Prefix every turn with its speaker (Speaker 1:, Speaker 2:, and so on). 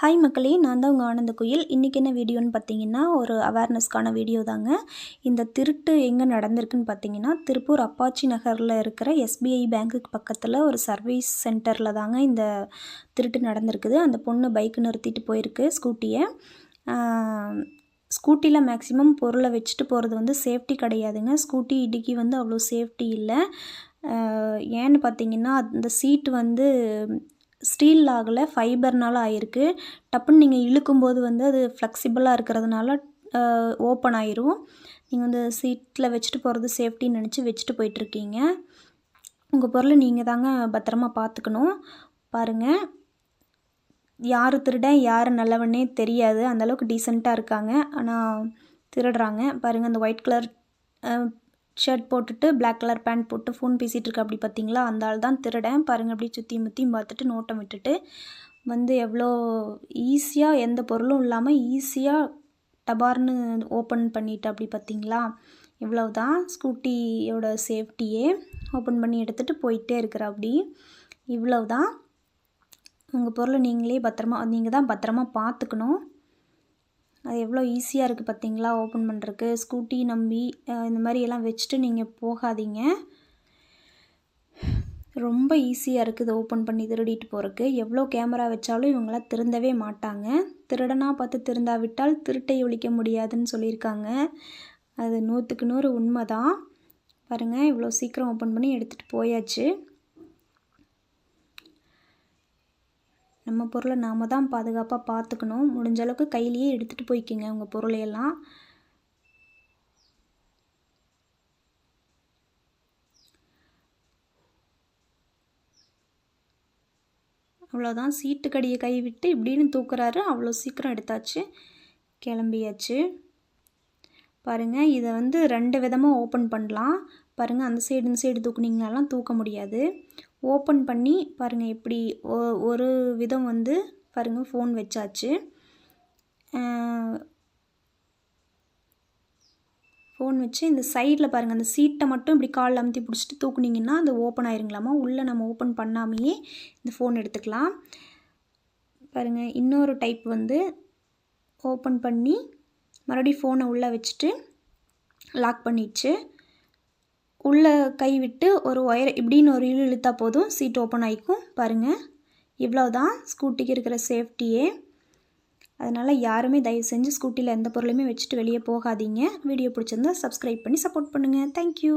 Speaker 1: Hi மக்களே நான் தான் உங்கள் ஆனந்த குயில். இன்றைக்கி என்ன வீடியோன்னு பார்த்தீங்கன்னா ஒரு அவேர்னஸ்க்கான வீடியோ தாங்க. இந்த திருட்டு எங்கே நடந்திருக்குன்னு பார்த்தீங்கன்னா திருப்பூர் அப்பாச்சி நகரில் இருக்கிற எஸ்பிஐ பேங்க்குக்கு பக்கத்தில் ஒரு சர்வீஸ் சென்டரில் தாங்க இந்த திருட்டு நடந்திருக்குது. அந்த பொண்ணு பைக் நிறுத்திட்டு போயிருக்கு ஸ்கூட்டியை ஸ்கூட்டியில் மேக்ஸிமம் பொருளை வச்சுட்டு போகிறது வந்து சேஃப்டி கிடையாதுங்க. ஸ்கூட்டி இடுக்கி வந்து அவ்வளோ சேஃப்டி இல்லை. ஏன்னு பார்த்தீங்கன்னா அந்த சீட்டு வந்து ஸ்டீல் ஆகலை ஃபைபர்னால ஆயிருக்கு. டப்புன்னு நீங்கள் இழுக்கும்போது வந்து அது ஃப்ளெக்சிபிளாக இருக்கிறதுனால ஓப்பன் ஆயிரும். நீங்கள் வந்து சீட்டில் வச்சுட்டு போகிறது சேஃப்டின்னு நினச்சி வச்சுட்டு போயிட்டுருக்கீங்க. உங்கள் பொருளை நீங்கள் தாங்க பத்திரமா பார்த்துக்கணும் பாருங்கள் யார் திருடன் யார் நல்லவனே தெரியாது. அந்தளவுக்கு டீசெண்டாக இருக்காங்க. ஆனால் திருடுறாங்க. பாருங்கள் அந்த ஒயிட் கலர் ஷர்ட் போட்டுட்டு பிளாக் கலர் பேண்ட் போட்டு ஃபோன் பேசிகிட்டு இருக்க அப்படி பார்த்தீங்களா அந்த ஆள் தான் திருடன். பாருங்கள் அப்படியே சுற்றி முற்றியும் பார்த்துட்டு நோட்டம் விட்டுட்டு வந்து எவ்வளோ ஈஸியாக எந்த பொருளும் இல்லாமல் ஈஸியாக டபார்னு ஓப்பன் பண்ணிட்டு அப்படி பார்த்தீங்களா இவ்வளவு தான் ஸ்கூட்டியோட சேஃப்டியே ஓப்பன் பண்ணி எடுத்துகிட்டு போயிட்டே இருக்கிற அப்படி. இவ்வளவு தான் உங்கள் பொருளை நீங்களே பத்திரமா நீங்கள் தான் பத்திரமா பார்த்துக்கணும். அது எவ்வளோ ஈஸியாக இருக்குது பார்த்தீங்களா? ஓப்பன் பண்ணுறக்கு ஸ்கூட்டி நம்பி இந்த மாதிரி எல்லாம் வச்சுட்டு நீங்கள் போகாதீங்க. ரொம்ப ஈஸியாக இருக்குது ஓப்பன் பண்ணி திருடிட்டு போகிறக்கு எவ்வளோ கேமரா வச்சாலும் இவங்களாம் திருந்தவே மாட்டாங்க. திருடனாக பார்த்து திருந்தாவிட்டால் திருட்டை ஒழிக்க முடியாதுன்னு சொல்லியிருக்காங்க. அது நூற்றுக்கு நூறு உண்மை தான் பாருங்கள் இவ்வளோ சீக்கிரம் ஓப்பன் பண்ணி எடுத்துகிட்டு போயாச்சு. நம்ம பொருளை நாம் தான் பாதுகாப்பாக பார்த்துக்கணும் முடிஞ்ச அளவுக்கு கையிலேயே எடுத்துகிட்டு போய்க்கிங்க உங்கள் பொருளையெல்லாம். அவ்வளோதான் சீட்டு கடியை கை விட்டு இப்படின்னு தூக்குறாரு. அவ்வளோ சீக்கிரம் எடுத்தாச்சு. கிளம்பியாச்சு. பாருங்கள் இதை வந்து ரெண்டு விதமாக ஓப்பன் பண்ணலாம். பாருங்கள் அந்த சைடு இந்த சைடு தூக்குனீங்கனாலாம் தூக்க முடியாது. ஓப்பன் பண்ணி பாருங்கள் எப்படி ஒரு விதம் வந்து பாருங்கள் ஃபோன் வச்சாச்சு. ஃபோன் வச்சு இந்த சைடில் பாருங்கள் அந்த சீட்டை மட்டும் இப்படி காலில் அமுத்தி பிடிச்சிட்டு தூக்குனிங்கன்னா அது ஓப்பன் ஆயிருங்களாமா? உள்ளே நம்ம ஓப்பன் பண்ணாமையே இந்த ஃபோன் எடுத்துக்கலாம். பாருங்கள் இன்னொரு டைப் வந்து ஓப்பன் பண்ணி மறுபடியும் ஃபோனை உள்ளே வச்சுட்டு லாக் பண்ணிடுச்சு உள்ளே கை விட்டு ஒரு ஒயர் இப்படின்னு ஒரு இழு இழுத்தா போதும். சீட் ஓப்பன் ஆகிக்கும் பாருங்கள் இவ்வளோ தான் ஸ்கூட்டிக்கு இருக்கிற சேஃப்டியே. அதனால் யாருமே தயவு செஞ்சு ஸ்கூட்டியில் எந்த பொருளையுமே வச்சுட்டு வெளியே போகாதீங்க. வீடியோ பிடிச்சிருந்தா சப்ஸ்கிரைப் பண்ணி சப்போர்ட் பண்ணுங்கள் தேங்க்யூ